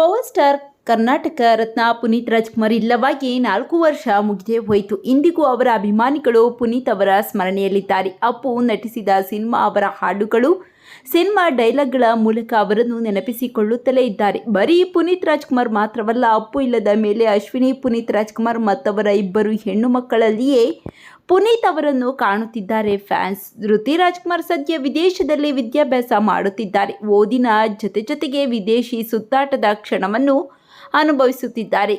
Power star Karnataka Ratna Puneeth Rajkumar ಇಲ್ಲವಾಗಿ ನಾಲ್ಕು ವರ್ಷ ಮುಗಿದೇ ಹೋಯಿತು. ಇಂದಿಗೂ ಅವರ ಅಭಿಮಾನಿಗಳು ಪುನೀತ್ ಅವರ ಸ್ಮರಣೆಯಲ್ಲಿದ್ದಾರೆ. ಅಪ್ಪು ನಟಿಸಿದ ಸಿನಿಮಾ ಅವರ ಹಾಡುಗಳು, ಸಿನಿಮಾ ಡೈಲಾಗ್ಗಳ ಮೂಲಕ ಅವರನ್ನು ನೆನಪಿಸಿಕೊಳ್ಳುತ್ತಲೇ ಇದ್ದಾರೆ. ಬರೀ ಪುನೀತ್ ರಾಜ್ಕುಮಾರ್ ಮಾತ್ರವಲ್ಲ, ಅಪ್ಪು ಇಲ್ಲದ ಮೇಲೆ ಅಶ್ವಿನಿ, ಪುನೀತ್ ರಾಜ್ಕುಮಾರ್ ಮತ್ತವರ ಇಬ್ಬರು ಹೆಣ್ಣು ಮಕ್ಕಳಲ್ಲಿಯೇ ಪುನೀತ್ ಅವರನ್ನು ಕಾಣುತ್ತಿದ್ದಾರೆ ಫ್ಯಾನ್ಸ್. ಧೃತಿ ರಾಜ್ಕುಮಾರ್ ಸದ್ಯ ವಿದೇಶದಲ್ಲಿ ವಿದ್ಯಾಭ್ಯಾಸ ಮಾಡುತ್ತಿದ್ದಾರೆ. ಓದಿನ ಜೊತೆ ಜೊತೆಗೆ ವಿದೇಶಿ ಸುತ್ತಾಟದ ಕ್ಷಣವನ್ನು ಅನುಭವಿಸುತ್ತಿದ್ದಾರೆ.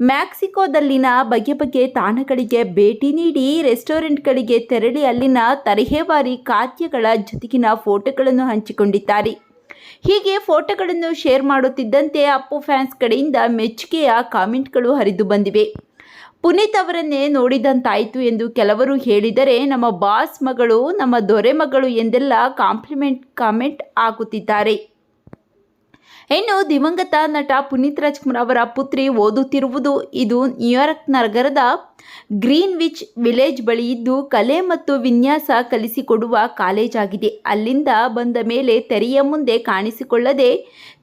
ಮ್ಯಾಕ್ಸಿಕೋದಲ್ಲಿನ ಬಗೆ ಬಗೆ ತಾಣಗಳಿಗೆ ಭೇಟಿ ನೀಡಿ ರೆಸ್ಟೋರೆಂಟ್ಗಳಿಗೆ ತೆರಳಿ ಅಲ್ಲಿನ ತರಹೇವಾರಿ ಖಾದ್ಯಗಳ ಜೊತೆಗಿನ ಫೋಟೋಗಳನ್ನು ಹಂಚಿಕೊಂಡಿದ್ದಾರೆ. ಹೀಗೆ ಫೋಟೋಗಳನ್ನು ಶೇರ್ ಮಾಡುತ್ತಿದ್ದಂತೆ ಅಪ್ಪು ಫ್ಯಾನ್ಸ್ ಕಡೆಯಿಂದ ಮೆಚ್ಚುಗೆಯ ಕಾಮೆಂಟ್ಗಳು ಹರಿದು ಬಂದಿವೆ. ಪುನೀತ್ ಅವರನ್ನೇ ನೋಡಿದಂತಾಯಿತು ಎಂದು ಕೆಲವರು ಹೇಳಿದರೆ ನಮ್ಮ ಬಾಸ್ ಮಗಳು, ನಮ್ಮ ದೊರೆ ಮಗಳು ಎಂದೆಲ್ಲ ಕಾಂಪ್ಲಿಮೆಂಟ್, ಕಾಮೆಂಟ್ ಹಾಕುತ್ತಿದ್ದಾರೆ. ಇನ್ನು ದಿವಂಗತ ನಟ ಪುನೀತ್ ರಾಜ್ಕುಮಾರ್ ಅವರ ಪುತ್ರಿ ಓದುತ್ತಿರುವುದು ಇದು ನ್ಯೂಯಾರ್ಕ್ ನಗರದ ಗ್ರೀನ್ ವಿಚ್ ವಿಲೇಜ್ ಬಳಿ ಇದ್ದು, ಕಲೆ ಮತ್ತು ವಿನ್ಯಾಸ ಕಲಿಸಿಕೊಡುವ ಕಾಲೇಜ್ ಆಗಿದೆ. ಅಲ್ಲಿಂದ ಬಂದ ಮೇಲೆ ತೆರೆಯ ಮುಂದೆ ಕಾಣಿಸಿಕೊಳ್ಳದೆ,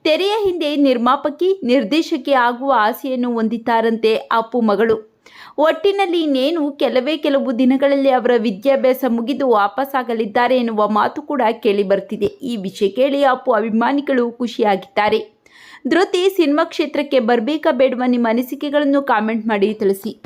ತೆರೆಯ ಹಿಂದೆ ನಿರ್ಮಾಪಕಿ, ನಿರ್ದೇಶಕಿ ಆಗುವ ಆಸೆಯನ್ನು ಹೊಂದಿದ್ದಾರಂತೆ ಅಪ್ಪು ಮಗಳು. ಒಟ್ಟಿನಲ್ಲಿ ಇನ್ನೇನು ಕೆಲವೇ ಕೆಲವು ದಿನಗಳಲ್ಲಿ ಅವರ ವಿದ್ಯಾಭ್ಯಾಸ ಮುಗಿದು ವಾಪಸ್ಸಾಗಲಿದ್ದಾರೆ ಎನ್ನುವ ಮಾತು ಕೂಡ ಕೇಳಿ ಬರ್ತಿದೆ. ಈ ವಿಷಯ ಕೇಳಿ ಅಪ್ಪು ಅಭಿಮಾನಿಗಳು ಖುಷಿಯಾಗಿದ್ದಾರೆ. ಧೃತಿ ಸಿನಿಮಾ ಕ್ಷೇತ್ರಕ್ಕೆ ಬರಬೇಕಾ ಬೇಡವಾ ನಿಮ್ಮ ಅನಿಸಿಕೆಗಳನ್ನು ಕಾಮೆಂಟ್ ಮಾಡಿ ತಿಳಿಸಿ.